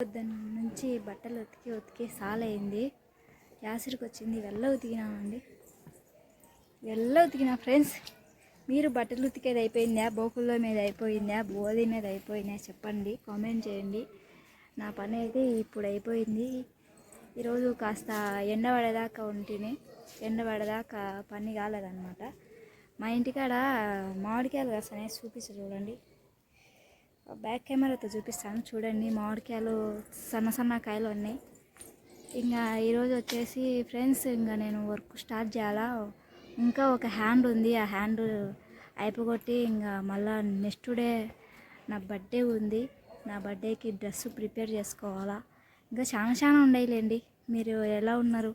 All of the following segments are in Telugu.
పొద్దున్న నుంచి బట్టలు ఉతికి ఉతికి సాలైంది యాసిరికి వచ్చింది. వెళ్ళ ఉతికినామండి. వెళ్ళ ఉతికినా ఫ్రెండ్స్ మీరు బట్టలు ఉతికేది అయిపోయిందా? బోకుల్లో మీద అయిపోయిందా? బోధి మీద అయిపోయిందా? చెప్పండి. కామెంట్ చేయండి. నా పని అయితే ఇప్పుడు అయిపోయింది. ఈరోజు కాస్త ఎండ పడేదాకా ఉంటేనే. ఎండ పడేదాకా పని కాలేదన్నమాట. మా ఇంటికాడ మామిడికాయలు కాస్తాయి చూపిస్తా చూడండి. బ్యాక్ కెమెరాతో చూపిస్తాను. చూడండి మామిడికాయలు సన్న సన్న కాయలు ఉన్నాయి. ఇంకా ఈరోజు వచ్చేసి ఫ్రెండ్స్ ఇంకా నేను వర్క్ స్టార్ట్ చేయాలా? ఇంకా ఒక హ్యాండ్ ఉంది. ఆ హ్యాండ్ అయిపోగొట్టి ఇంకా మళ్ళా నెక్స్ట్ డే నా బర్త్డే ఉంది. నా బర్త్డేకి డ్రెస్ ప్రిపేర్ చేసుకోవాలా? ఇంకా చాలా చాలా ఉండయిలేండి మీరు ఎలా ఉన్నారు?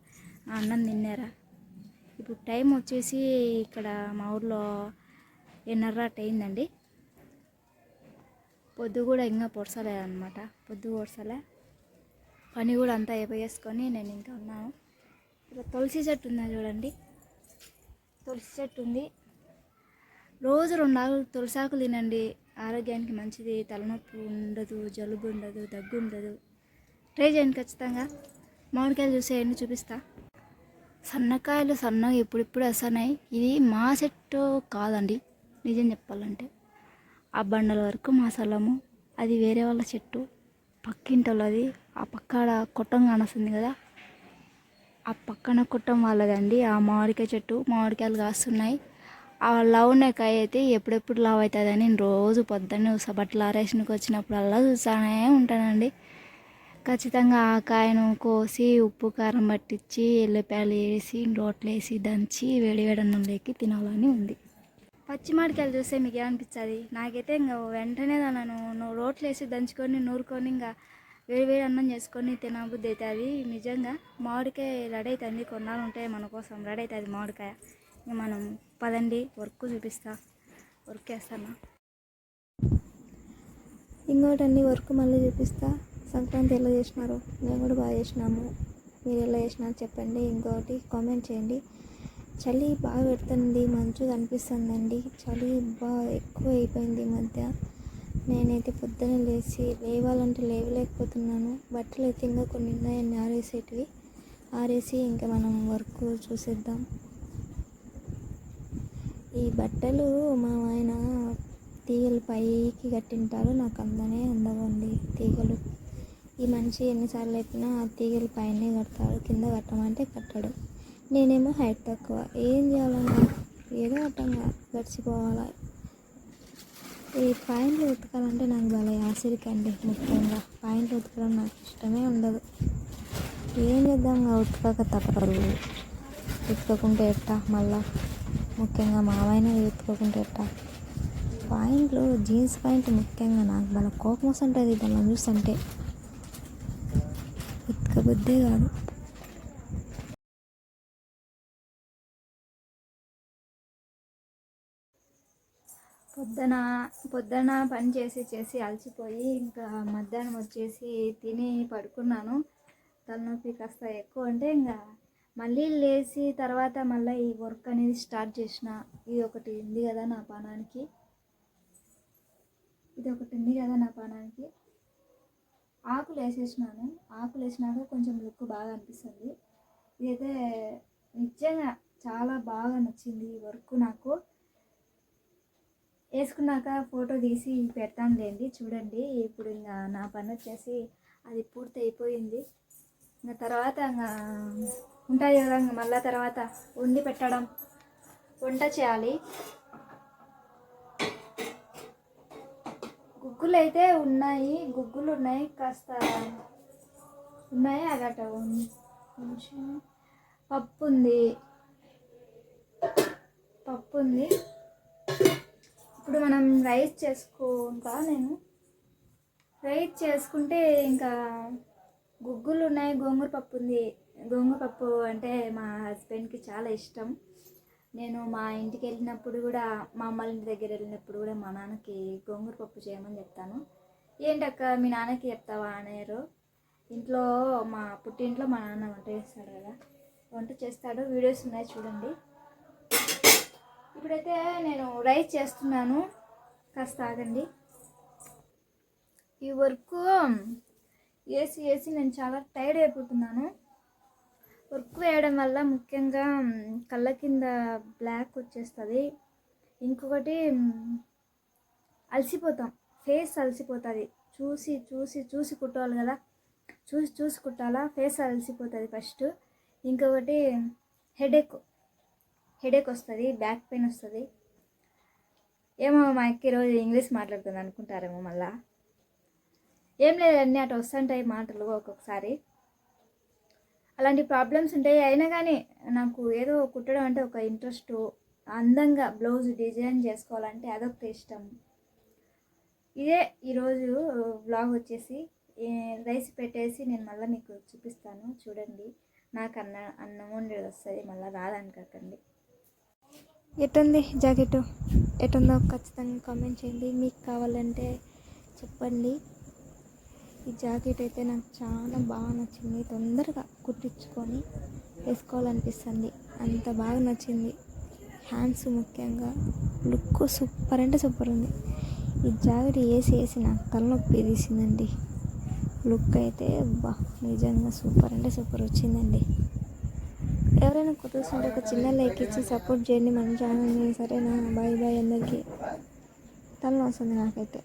అన్నం తిన్నారా? ఇప్పుడు టైం వచ్చేసి ఇక్కడ మా ఊర్లో ఎన్నర్రాట్ అయిందండి. పొద్దు కూడా ఇంకా పొడసలేదనమాట పొద్దు పొడసలే పని కూడా అంతా అయిపోయేసుకొని నేను ఇంకా ఉన్నాను. ఇలా తులసి చెట్టు ఉందా చూడండి. తులసి చెట్టు ఉంది. రోజు రెండు ఆకులు తులసి ఆకులు తినండి. ఆరోగ్యానికి మంచిది. తలనొప్పి ఉండదు జలుబు ఉండదు దగ్గు ఉండదు. ట్రై చేయండి ఖచ్చితంగా. మామిడికాయలు చూసేయండి చూపిస్తా. సన్నకాయలు సన్నగా ఇప్పుడిప్పుడు వస్తున్నాయి. ఇది మా చెట్టు కాదండి. నిజం చెప్పాలంటే. ఆ బండల వరకు మా స్థలము అది వేరే వాళ్ళ చెట్టు. పక్కింటోళ్ళది. ఆ పక్కన కొట్టం కానొస్తుంది కదా. ఆ పక్కన కొట్టం వాళ్ళదండి. ఆ మామిడికాయ చెట్టు. మామిడికాయలు కాస్తున్నాయి. ఆ లవ్ కాయ అయితే ఎప్పుడెప్పుడు లవ్ అవుతుందని నేను రోజు పొద్దున్నే చూసా బట్టలు ఆరేసినకి వచ్చినప్పుడల్లా చూస్తానే ఉంటానండి. ఖచ్చితంగా ఆ కాయను కోసి ఉప్పు కారం పట్టించి ఎల్లిపాయలు వేసి రోట్లు వేసి దంచి వేడి వేడి అన్నంలోకి తినాలని ఉంది. పచ్చి మామిడికాయలు చూస్తే మీకు ఏమనిపించదు నాకైతే ఇంకా వెంటనే నన్ను రోట్లు వేసి దంచుకొని నూరుకొని ఇంకా వేడి వేడి అన్నం చేసుకొని తినబుద్ధి అవుతుంది నిజంగా మామిడికాయ రెడీ అవుతుంది కొన్నాళ్ళు ఉంటాయి మన కోసం. రెడీ అవుతుంది మామిడికాయ. ఇంకా మనం పదండి వర్క్ చూపిస్తా. వర్క్ వేస్తాను ఇంకోటన్ని వర్క్ మళ్ళీ చూపిస్తా. సంక్రాంతి ఎలా చేసినారు. మేము కూడా బాగా చేసినాము. మీరు ఎలా చేసినారు చెప్పండి. ఇంకోటి కామెంట్ చేయండి. చలి బాగా పెడుతుంది మంచు కనిపిస్తుందండి. చలి బాగా ఎక్కువ అయిపోయింది ఈ మధ్య. నేనైతే పొద్దున లేచి లేవాలంటే లేవలేకపోతున్నాను. బట్టలు అయితే ఇంకా కొన్ని ఉన్నాయని ఆరేసేటివి. ఆరేసి ఇంకా మనం వర్క్ చూసేద్దాం. ఈ బట్టలు మా ఆయన తీగలు పైకి కట్టింటారు. నాకు అందనే అందవండి తీగలు. ఈ మనిషి ఎన్నిసార్లు చెప్పినా ఆ తీగలు పైనే కడతాడు కింద కట్టమంటే కట్టడు. నేనేమో హైట్ తక్కువ. ఏం చేయాలన్నా ఏదో అట్టంగా గడిచిపోవాలా. ఈ పాయింట్లు ఉతకాలంటే నాకు భలే ఆశరికండి ముఖ్యంగా. పాయింట్లు ఉతకడం నాకు ఇష్టమే ఉండదు. ఏం చేద్దాం? ఉతకక తప్పదు. ఉతకకుంటే ఎట్టా? మళ్ళా ముఖ్యంగా మావైన ఉతకకుంటే ఎట్టా? పాయింట్లు జీన్స్ పాయింట్ ముఖ్యంగా నాకు భలే కోపం వస్తుంటుంది. దాన్ని చూస్తుంటే ఉతకబుద్దే కాదు. పొద్దున పొద్దున పని చేసి చేసి అలసిపోయి ఇంకా మధ్యాహ్నం వచ్చేసి తిని పడుకున్నాను. తలనొప్పి కాస్త ఎక్కువ అంటే ఇంకా మళ్ళీ లేచి తర్వాత మళ్ళీ ఈ వర్క్ అనేది స్టార్ట్ చేసిన. ఇది ఒకటి ఉంది కదా నా పానానికి. ఇది ఒకటి ఉంది కదా నా పానానికి. ఆకులు వేసేసినాను. ఆకులు వేసినాక కొంచెం లుక్ బాగా అనిపిస్తుంది. ఇదైతే నిజంగా చాలా బాగా నచ్చింది ఈ వర్క్ నాకు. వేసుకున్నాక ఫోటో తీసి పెడతానులేండి చూడండి. ఇప్పుడు ఇంకా నా పని వచ్చేసి అది పూర్తి అయిపోయింది. ఇంకా తర్వాత ఇంకా ఉంటాయి కదా ఇంకా మళ్ళీ తర్వాత వండి పెట్టడం వంట చేయాలి. గుగ్గులు అయితే ఉన్నాయి గుగ్గులు ఉన్నాయి కాస్త ఉన్నాయి. అగట కొంచెం పప్పు ఉంది పప్పు ఉంది ఇప్పుడు మనం రైస్ చేసుకుంటా నేను. రైస్ చేసుకుంటే ఇంకా గుగ్గులు ఉన్నాయి. గోంగూర పప్పు ఉంది. గోంగూర పప్పు అంటే మా హస్బెండ్కి చాలా ఇష్టం. నేను మా ఇంటికి వెళ్ళినప్పుడు కూడా మా అమ్మ ఇంటి దగ్గర వెళ్ళినప్పుడు కూడా మా నాన్నకి గోంగూర పప్పు చేయమని చెప్తాను. ఏంటక్క మీ నాన్నకి చెప్తావా? అనేరు. ఇంట్లో మా పుట్టింట్లో మా నాన్న వంట చేస్తాడు కదా. వంట చేస్తాడు. వీడియోస్ ఉన్నాయి చూడండి. ఇప్పుడైతే నేను రైస్ చేస్తున్నాను. కాస్త ఆగండి. ఈ వర్క్ వేసి వేసి నేను చాలా టైర్డ్ అయిపోతున్నాను. వర్క్ వేయడం వల్ల ముఖ్యంగా కళ్ళ కింద బ్లాక్ వచ్చేస్తుంది. ఇంకొకటి అలసిపోతాం. ఫేస్ అలసిపోతుంది. చూసి చూసి చూసి కుట్టాలి కదా. చూసి చూసి కుట్టాలా? ఫేస్ అలసిపోతుంది ఫస్ట్. ఇంకొకటి హెడేక్. హెడేక్ వస్తుంది బ్యాక్ పెయిన్ వస్తుంది. ఏమో మా అక్క ఈరోజు ఇంగ్లీష్ మాట్లాడుతుంది అనుకుంటారేమో మళ్ళా. ఏం లేదండి అటు వస్తుంటాయి మాటలు ఒక్కొక్కసారి. అలాంటి ప్రాబ్లమ్స్ ఉంటాయి. అయినా కానీ నాకు ఏదో కుట్టడం అంటే ఒక ఇంట్రెస్ట్ అందంగా బ్లౌజ్ డిజైన్ చేసుకోవాలంటే అదొక ఇష్టం. ఇదే ఈరోజు బ్లాగ్ వచ్చేసి రైస్ పెట్టేసి నేను మళ్ళీ మీకు చూపిస్తాను. చూడండి. నాకు అన్న అన్నం వండేది వస్తుంది మళ్ళీ రాదనుకోకండి ఎటుంది జాకెట్? ఎటుందో ఖచ్చితంగా కామెంట్ చేయండి. మీకు కావాలంటే చెప్పండి. ఈ జాకెట్ అయితే నాకు చాలా బాగా నచ్చింది. తొందరగా కుట్టించుకొని వేసుకోవాలనిపిస్తుంది. అంత బాగా నచ్చింది. హ్యాండ్స్ ముఖ్యంగా. లుక్ సూపర్ అంటే సూపర్ ఉంది. ఈ జాకెట్ వేసి వేసి నాకు తలనొప్పి తీసిందండి. లుక్ అయితే బా నిజంగా సూపర్ అంటే సూపర్ వచ్చిందండి. ఎవరైనా కుదురుతుంటే ఒక చిన్న లైక్ ఇచ్చి సపోర్ట్ చేయండి. మన ఛానల్ని సరేనా? బాయ్ బాయ్ అందరికీ. తనలో వస్తుంది నాకైతే.